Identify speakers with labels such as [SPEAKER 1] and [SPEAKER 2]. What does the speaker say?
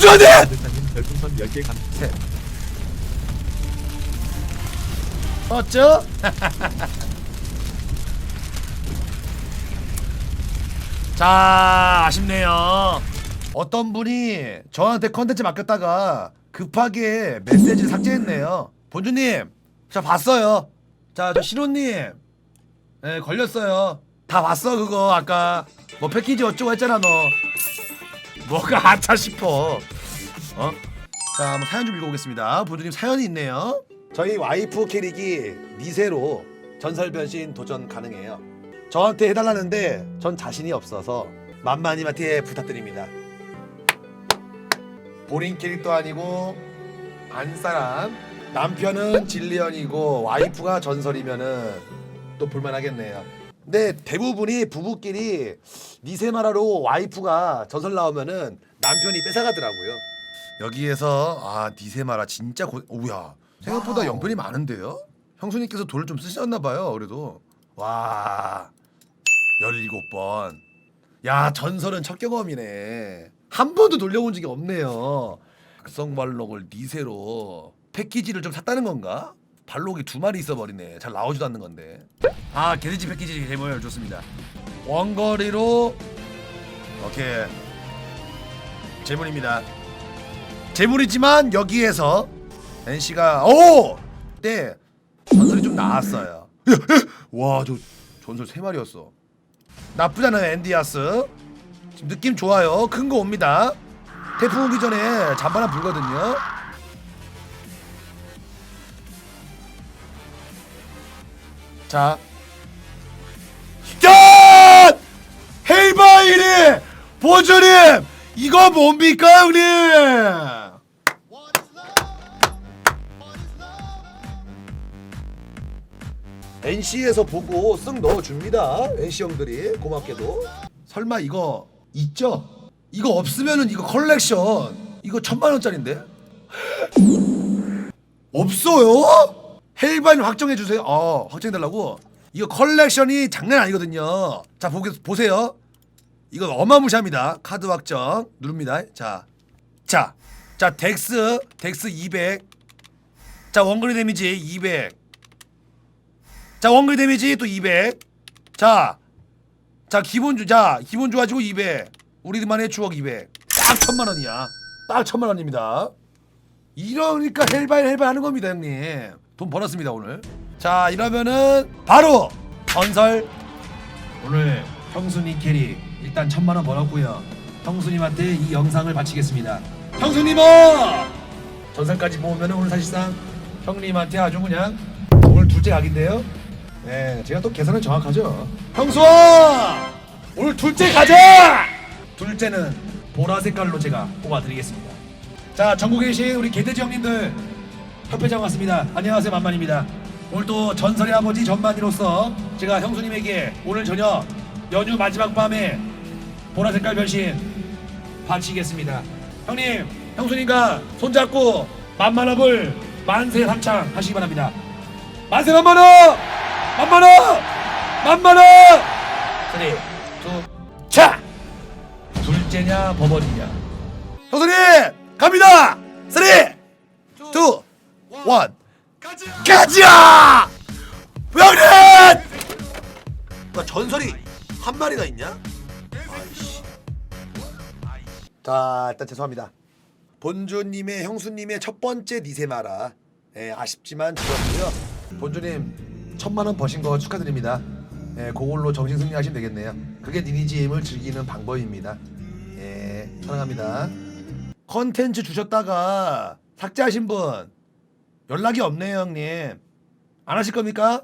[SPEAKER 1] 본주님!
[SPEAKER 2] 대사님 별풍선 10개 감사합니다.
[SPEAKER 1] 어쩌? 자 아쉽네요 어떤 분이 저한테 컨텐츠 맡겼다가 급하게 메시지를 삭제했네요 본주님 저 봤어요 자 저 신호님 네 걸렸어요 다 봤어 그거 아까 뭐 패키지 어쩌고 했잖아 너 뭐가 아차 싶어 어? 자 한번 사연 좀 읽어보겠습니다 본주님 사연이 있네요 저희 와이프 캐릭이 미세로 전설 변신 도전 가능해요. 저한테 해달라는데 전 자신이 없어서 만만님한테 부탁드립니다. 본인 캐릭도 아니고 안 사람 남편은 진리언이고 와이프가 전설이면은 또 볼만하겠네요. 근데 대부분이 부부끼리 니세마라로 와이프가 전설 나오면은 남편이 뺏어가더라고요. 여기에서 아 니세마라 진짜 고 오야 생각보다 연편이 많은데요? 형수님께서 돈을 좀 쓰셨나 봐요. 그래도 와 17번. 야 전설은 첫 경험이네. 한 번도 돌려본 적이 없네요. 극성발록을 니세로 패키지를 좀 샀다는 건가? 발록이 두 마리 있어 버리네. 잘 나오지도 않는 건데. 아 개돼지 패키지 재물 좋습니다. 원거리로 오케이 재물입니다. 재물이지만 여기에서 NC가 오! 때 전설이 좀 나왔어요. 와, 저 전설 세 마리였어. 나쁘잖아요, 엔디아스. 지금 느낌 좋아요. 큰 거 옵니다. 태풍 오기 전에 잠바나 불거든요. 자. 야! 헤이바이리! 보조님! 이거 뭡니까, 형님? NC에서 보고 쓱 넣어줍니다. NC 형들이 고맙게도. 설마 이거 있죠? 이거 없으면은 이거 컬렉션 이거 천만 원짜리인데? 없어요? 헬바인 확정해 주세요. 어 확정해 달라고. 이거 컬렉션이 장난 아니거든요. 자 보, 보세요. 이거 어마무시합니다. 카드 확정 누릅니다. 자, 자, 자 덱스 덱스 200. 자 원거리 데미지 200. 자 원거리 데미지 또 200. 자, 자 기본 주 자 기본 좋아지고 200. 우리들만의 추억 200. 딱 천만 원이야. 딱 천만 원입니다. 이러니까 헬바일 헬바일 하는 겁니다 형님. 돈 벌었습니다 오늘. 자 이러면은 바로 건설 오늘 형수님 캐리 일단 천만 원 벌었고요. 형수님한테 이 영상을 바치겠습니다. 형수님아 전설까지 모으면 오늘 사실상 형님한테 아주 그냥 오늘 둘째 각인데요. 네, 제가 또 계산은 정확하죠. 형수아, 오늘 둘째 가자. 둘째는 보라 색깔로 제가 뽑아드리겠습니다. 자, 전국에 계신 우리 개돼지 형님들 협회장 왔습니다. 안녕하세요, 만만입니다. 오늘 또 전설의 아버지 전만이로서 제가 형수님에게 오늘 저녁 연휴 마지막 밤에 보라 색깔 변신 바치겠습니다. 형님, 형수님과 손잡고 만만업을 만세 삼창 하시기 바랍니다. 만세 만만업! 만만업! 만만업! 쓰리, 투, 차! 둘째냐 버버리냐? 형수님 갑니다. 쓰리, 투, 원, 가자! 형님! 나 전설이 한 마리가 있냐? 아이씨. 자 일단 죄송합니다. 본주님의 형수님의 첫 번째 니세마라 예, 아쉽지만 죽었고요. 본주님 천만 원 버신 거 축하드립니다. 예, 그걸로 정신 승리하시면 되겠네요. 그게 니니지임을 즐기는 방법입니다. 예, 사랑합니다. 컨텐츠 주셨다가 삭제하신 분 연락이 없네요, 형님. 안 하실 겁니까?